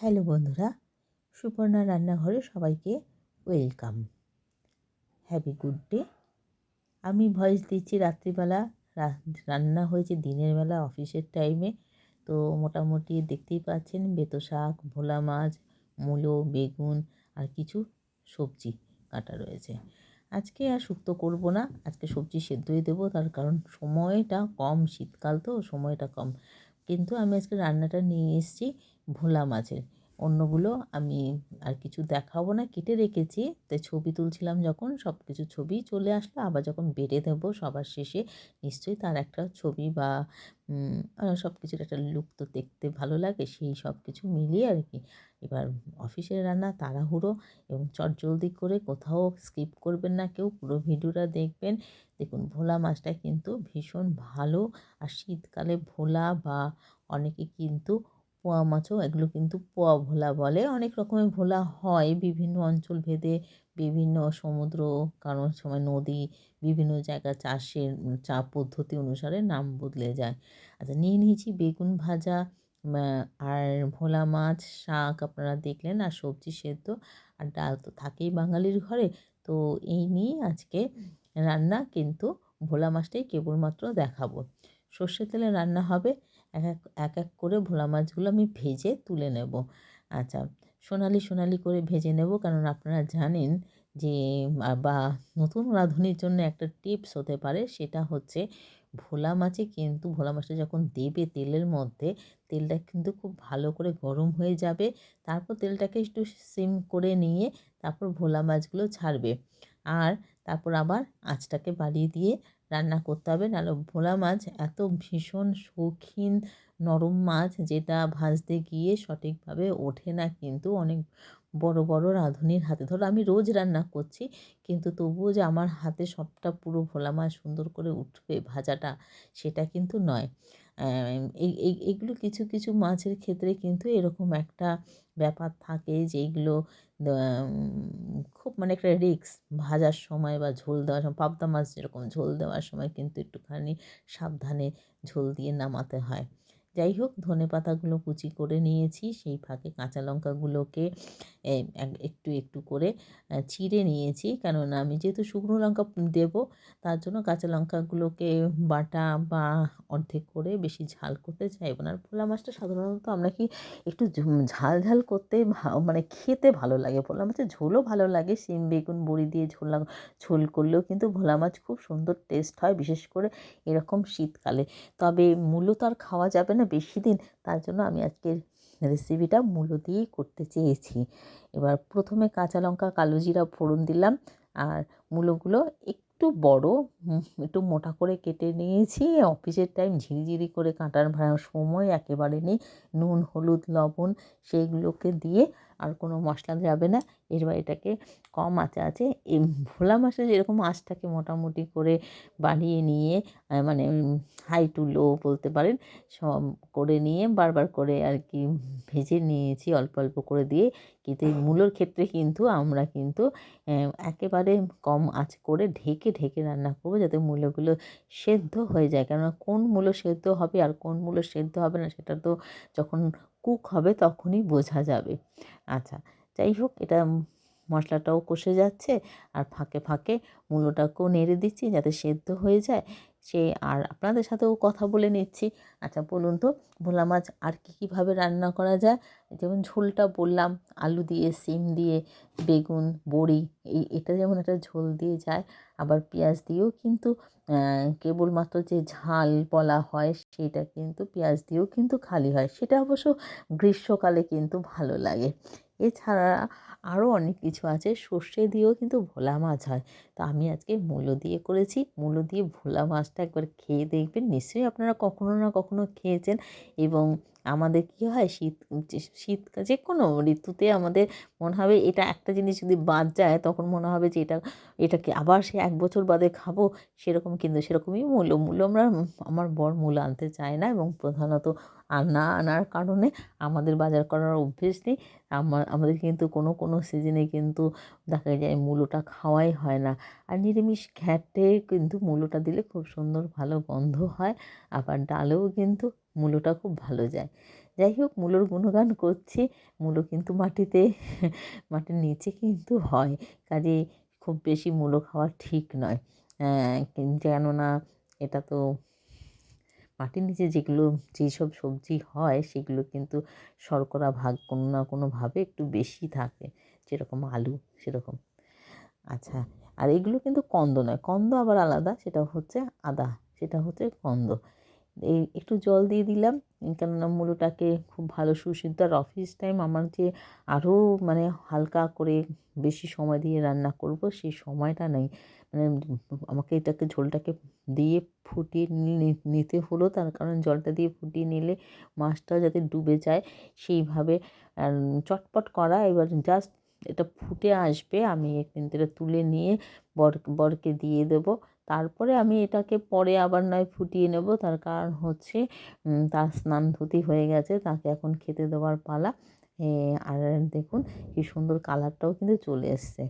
Hello বন্ধুরা, সুপর্ণা রান্নাঘরে সবাইকে ওয়েলকাম। হ্যাপি গুড ডে আমি ভয়েস দিচ্ছি রাত্রিবেলা রান্না হয়েছে দিনের বেলা অফিসের টাইমে তো মোটামুটি দেখতেই পাচ্ছেন বেতো শাক, ভোলা মাছ, মূলো, বেগুন আর কিছু সবজি কাটা রয়েছে। আজকে আর শুক্তো করব না, আজকে সবজি সেদ্ধই দেবো, তার কারণ সময়টা কম, শীতকাল তো, সময়টা কম। কিন্তু আমি আজকে রান্নাটা নিয়ে এসেছি ভোলা মাছের। অন্যগুলো আমি আর কিছু দেখাবো না, কেটে রেখেছি। তাই ছবি তুলছিলাম যখন সব কিছু ছবি চলে আসলো, আবার যখন বেড়ে দেবো সবার শেষে, নিশ্চয়ই তার একটা ছবি বা সব কিছুর একটা লুক তো দেখতে ভালো লাগে, সেই সব কিছু মিলিয়ে আর কি। এবার অফিসের রান্না তাড়াহুড়ো এবং চটজলদি করে কোথাও স্কিপ করবেন না কেউ, পুরো ভিডিওটা দেখবেন। দেখুন, ভোলা মাছটা কিন্তু ভীষণ ভালো। আর শীতকালে ভোলা বা অনেকে কিন্তু পোয়া মাছও এগুলো কিন্তু পোয়া ভোলা বলে। অনেক রকমের ভোলা হয় বিভিন্ন অঞ্চল ভেদে, বিভিন্ন সমুদ্র, কারণ সময় নদী, বিভিন্ন জায়গা চাষের চা পদ্ধতি অনুসারে নাম বদলে যায়। আচ্ছা নিয়ে নিয়েছি বেগুন ভাজা আর ভোলা মাছ, শাক আপনারা দেখলেন, আর সবজি সেদ্ধ, আর ডাল তো থাকেই বাঙালির ঘরে। তো এই নিয়ে আজকে রান্না, কিন্তু ভোলা মাছটাই কেবলমাত্র দেখাবো। সর্ষের তেলে রান্না হবে এক এক এক এক করে ভোলা মাছগুলো আমি ভেজে তুলে নেব। আচ্ছা সোনালি সোনালি করে ভেজে নেব কারণ আপনারা জানেন যে বা নতুন রাঁধুনির জন্য একটা টিপস হতে পারে সেটা হচ্ছে ভোলা মাছে কিন্তু, ভোলা মাছটা যখন দেবে তেলের মধ্যে, তেলটা কিন্তু খুব ভালো করে গরম হয়ে যাবে, তারপর তেলটাকে একটু সিম করে নিয়ে তারপর ভোলা মাছগুলো ছাড়বে। আর তারপর আবার আঁচটাকে বাড়িয়ে দিয়ে রান্না করতে হবে। নাহলে ভোলা মাছ এত ভীষণ শৌখিন নরম মাছ যেটা ভাজতে গিয়ে সঠিকভাবে ওঠে না কিন্তু অনেক বড় বড় রাঁধুনির হাতে। ধরো আমি রোজ রান্না করছি, কিন্তু তবুও যে আমার হাতে সবটা পুরো ভোলা মাছ সুন্দর করে উঠবে ভাজাটা, সেটা কিন্তু নয়। এই এইগুলো কিছু কিছু মাছের ক্ষেত্রে কিন্তু এরকম একটা ব্যাপার থাকে যেইগুলো খুব মানে একটা রিক্স ভাজার সময় বা ঝোল দেওয়ার সময়, পাবদা মাছ যেরকম ঝোল দেওয়ার সময় কিন্তু একটুখানি সাবধানে ঝোল দিয়ে নামাতে হয়। যাই হোক, ধনে পাতাগুলো কুচি করে নিয়েছি, সেই ফাঁকে কাঁচা লঙ্কাগুলোকে একটু একটু করে চিড়ে নিয়েছি। কেননা আমি যেহেতু শুকনো লঙ্কা দেব, তার জন্য কাঁচা লঙ্কাগুলোকে বাটা বা অর্ধেক করে বেশি ঝাল করতে চাইব না। আর ভোলা মাছটা সাধারণত আমরা কি একটু ঝাল ঝাল করতে মানে খেতে ভালো লাগে। ভোলা মাছের ঝোলও ভালো লাগে সিম বেগুন, বড়ি দিয়ে ঝোল ঝোল করলেও কিন্তু ভোলা মাছ খুব সুন্দর টেস্ট হয়, বিশেষ করে এরকম শীতকালে। তবে মূলত আর খাওয়া যাবে না। বেশি দিন, তার জন্য আমি আজকের রেসিপিটা মূলো দিয়েই করতে চেয়েছি। এবার প্রথমে কাঁচা লঙ্কা, কালো জিরা, ফোড়ন দিলাম। আর মূলোগুলো একটু বড় একটু মোটা করে কেটে নিয়েছি। অফিসের টাইম ঝিরিঝিরি করে কাটার সময় একেবারে নেই। নুন, হলুদ, লবণ, সেইগুলোকে দিয়ে আর কোনো মশলা যাবে না। এবার এটাকে কম আঁচে আছে ভোলা মাছে যেরকম আঁচটাকে মোটামুটি করে বাড়িয়ে নিয়ে মানে হাই টু লো বলতে পারেন, সব করে নিয়ে বারবার করে আর কি ভেজে নিয়েছি অল্প অল্প করে দিয়ে। কিন্তু এই মূলোর ক্ষেত্রে কিন্তু আমরা কিন্তু একেবারে কম আঁচ করে ঢেকে ঢেকে রান্না করব যাতে মূলোগুলো সেদ্ধ হয়ে যায়। কেননা কোন মূলো সেদ্ধ হবে আর কোন মূলো সেদ্ধ হবে না সেটা তো যখন কুক হবে তখনই বোঝা যাবে। আচ্ছা যাই হোক, এটা মশলাটাও কষে যাচ্ছে, আর ফাঁকে ফাঁকে মূলোটাকেও নেড়ে দিচ্ছি যাতে সেদ্ধ হয়ে যায়। সে আর আপনাদের সাথেও কথা বলে নিচ্ছি। আচ্ছা বলুন তো, ভোলা মাছ আর কী কীভাবে রান্না করা যায়? যেমন ঝোলটা বললাম, আলু দিয়ে, সিম দিয়ে, বেগুন, বড়ি, এই এটা যেমন একটা ঝোল দিয়ে যায়, আবার পেঁয়াজ দিয়েও কিন্তু কেবলমাত্র যে ঝাল বলা হয় সেটা কিন্তু পেঁয়াজ দিয়েও কিন্তু খালি হয়। সেটা অবশ্য গ্রীষ্মকালে কিন্তু ভালো লাগে। এছাড়া আরও অনেক কিছু আছে, সর্ষে দিয়েও কিন্তু ভোলা মাছ হয়। তো আমি আজকে মূলো দিয়ে করেছি। মূলো দিয়ে ভোলা মাছটা একবার খেয়ে দেখবেন। নিশ্চয়ই আপনারা কখনো না কখনো খেয়েছেন এবং আমাদের কী হয়, শীত শীত যে কোনো ঋতুতে আমাদের মনে হবে এটা একটা জিনিস যদি বাদ যায়, তখন মনে হবে যে এটা, এটাকে আবার সে এক বছর বাদে খাব। সেরকম কিন্তু সেরকমই মূল্য মূল্য আমরা, আমার বর মূল্য আনতে চায় না এবং প্রধানত আর না আনার কারণে আমাদের বাজার করার অভ্যেস নেই। আমার, আমাদের কিন্তু কোনো কোনো সিজনে কিন্তু দেখা যায় মূলোটা খাওয়াই হয় না। আর নিরামিষ ঘ্যাটে কিন্তু মূলোটা দিলে খুব সুন্দর ভালো গন্ধ হয়, আবার ডালেও কিন্তু মূলোটা খুব ভালো যায়। যাই হোক, মূলোর গুণগান করছি, মূলো কিন্তু মাটিতে, মাটির নিচে কিন্তু হয় কাজে খুব বেশি মূলো খাওয়া ঠিক নয়। কেননা এটা তো মাটির নিচে যেগুলো, যেসব সবজি হয়, সেগুলো কিন্তু শর্করা ভাগ কোনো না কোনোভাবে একটু বেশি থাকে। যেরকম আলু, সেরকম। আচ্ছা আর এগুলো কিন্তু কন্দ নয়। কন্দ আবার আলাদা, সেটা হচ্ছে আদা, সেটা হচ্ছে কন্দ। এই একটু জল দিয়ে দিলাম, কেননা মূলোটাকে খুব ভালো সুসিদ্ধ। আর অফিস টাইম আমার যে আরও মানে হালকা করে বেশি সময় দিয়ে রান্না করব, সেই সময়টা নেই। মানে আমাকে এটাকে ঝোলটাকে দিয়ে ফুটিয়ে নিতে হলো, তার কারণ জলটা দিয়ে ফুটিয়ে নিলে মাছটা যাতে ডুবে যায়, সেইভাবে চটপট করা। এবার জাস্ট এটা ফুটে আসবে, আমি কিন্তু এটা তুলে নিয়ে বর, বরকে দিয়ে দেবো। তারপরে আমি এটাকে পরে আবার নয় ফুটিয়ে নেব। তার কারণ হচ্ছে তার স্নান ধুতি হয়ে গেছে, তাকে এখন খেতে দেওয়ার পালা। আর দেখুন কি সুন্দর কালারটাও কিন্তু চলে এসছে।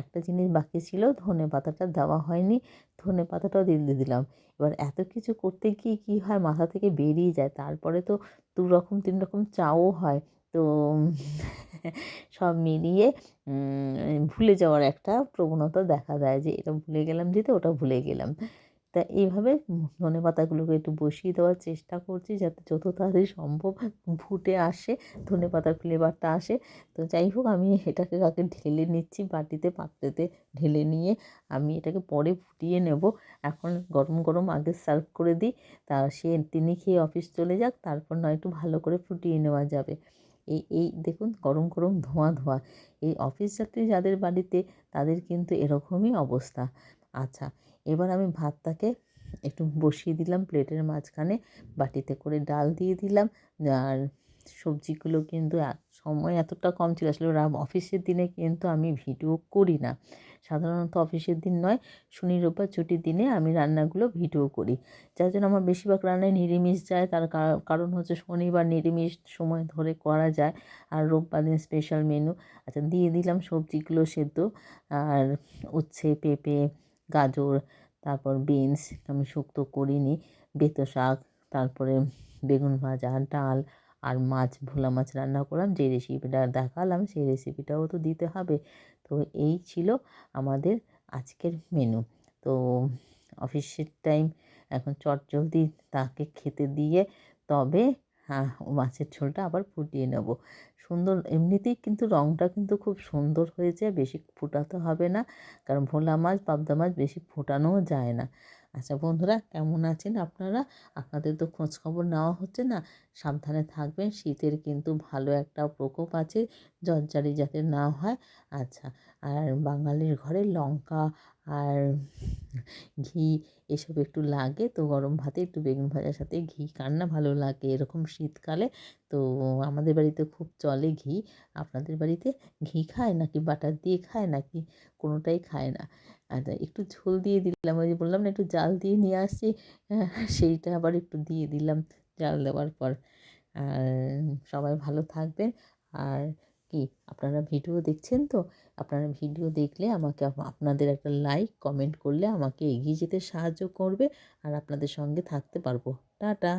একটা জিনিস বাকি ছিল, ধনে পাতাটা দেওয়া হয়নি, ধনে পাতাটাও দিয়ে দিলাম। এবার এত কিছু করতে গিয়ে কী হয়, মাথা থেকে বেরিয়ে যায়। তারপরে তো দু রকম, তিন রকম চাও হয়। তো সব মিলিয়ে ভুলে যাওয়ার একটা প্রবণতা দেখা দেয় যে, এটা ভুলে গেলাম দিতে ওটা ভুলে গেলাম। তা এইভাবে ধনে পাতাগুলোকে একটু বসিয়ে দেওয়ার চেষ্টা করছি যাতে যত তাড়াতাড়ি সম্ভব ফুটে আসে, ধনে পাতার ফ্লেভারটা আসে। তো যাই হোক, আমি এটাকে কাকে ঢেলে নিচ্ছি, বাটিতে, পাত্রেতে ঢেলে নিয়ে আমি এটাকে পরে ফুটিয়ে নেব। এখন গরম গরম আগে সার্ভ করে দিই। তা সে, তিনি খেয়ে অফিস চলে যাক, তারপর নয় একটু ভালো করে ফুটিয়ে নেওয়া যাবে। এই এই দেখুন গরম গরম ধোঁয়া ধোঁয়া। এই অফিস যাত্রী যাদের বাড়িতে, তাদের কিন্তু এরকমই অবস্থা। আচ্ছা এবার আমি ভাতটাকে একটু বসিয়ে দিলাম, প্লেটের মাঝখানে বাটিতে করে ডাল দিয়ে দিলাম, আর সবজিগুলো কিন্তু সময় এতটা কম ছিল। আসলে ওরা অফিসের দিনে কিন্তু আমি ভিডিও করি না। সাধারণত অফিসের দিন নয়, শনি, রোববার ছুটির দিনে আমি রান্নাগুলো ভিডিও করি। যার জন্য আমার বেশিরভাগ রান্নায় নিরামিষ যায়। তার কারণ হচ্ছে শনিবার নিরামিষ সময় ধরে করা যায়। আর রোববার দিন স্পেশাল মেনু আচ্ছা দিয়ে দিলাম সবজিগুলো সেদ্ধ। আর উচ্ছে, পেঁপে, গাজর, তারপর বিনস আমি শুক্তো করিনি। বেতো শাক, তারপরে বেগুন ভাজা, ডাল আর মাছ, ভোলা মাছ রান্না করলাম, যে রেসিপিটা দেখালাম, সেই রেসিপিটাও তো দিতে হবে। তো এই ছিল আমাদের আজকের মেনু তো অফিসের টাইম এখন চটজলদি তাকে খেতে দিয়ে তবে হ্যাঁ মাছের ঝোলটা আবার ফুটিয়ে নেব। সুন্দর, এমনিতেই কিন্তু রঙটা কিন্তু খুব সুন্দর হয়েছে, বেশি ফোটাতে হবে না, কারণ ভোলা মাছ, পাবদা মাছ বেশি ফোটানোও যায় না। আচ্ছা বন্ধুরা, কেমন আছেন আপনারা? আপনাদের তো খোঁজ খবর নেওয়া হচ্ছে না। সাবধানে থাকবেন, শীতের কিন্তু ভালো একটা প্রকোপ আছে, জর্জারি যাতে না হয়। আচ্ছা আর বাঙালির ঘরে লঙ্কা আর ঘি এসব একটু লাগে, তো গরম ভাতে একটু বেগুন ভাজার সাথে ঘি, কার না ভালো লাগে এরকম শীতকালে? তো আমাদের বাড়িতে খুব চলে ঘি। আপনাদের বাড়িতে ঘি খায় নাকি বাটার দিয়ে খায় নাকি কোনোটাই খায় না? আচ্ছা একটু ঝোল দিয়ে দিলাম। ওই যে বললাম না, একটু জাল দিয়ে নিয়ে আসছি সেইটা আবার একটু দিয়ে দিলাম জাল দেওয়ার পর। আর সবাই ভালো থাকবেন। আর কি, আপনারা ভিডিও দেখছেন তো? আপনারা ভিডিও দেখলে আমাকে আপনাদের একটা লাইক কমেন্ট করলে আমাকে এগিয়ে যেতে সাহায্য করবে। আর আপনাদের সঙ্গে থাকতে পারব। টাটা!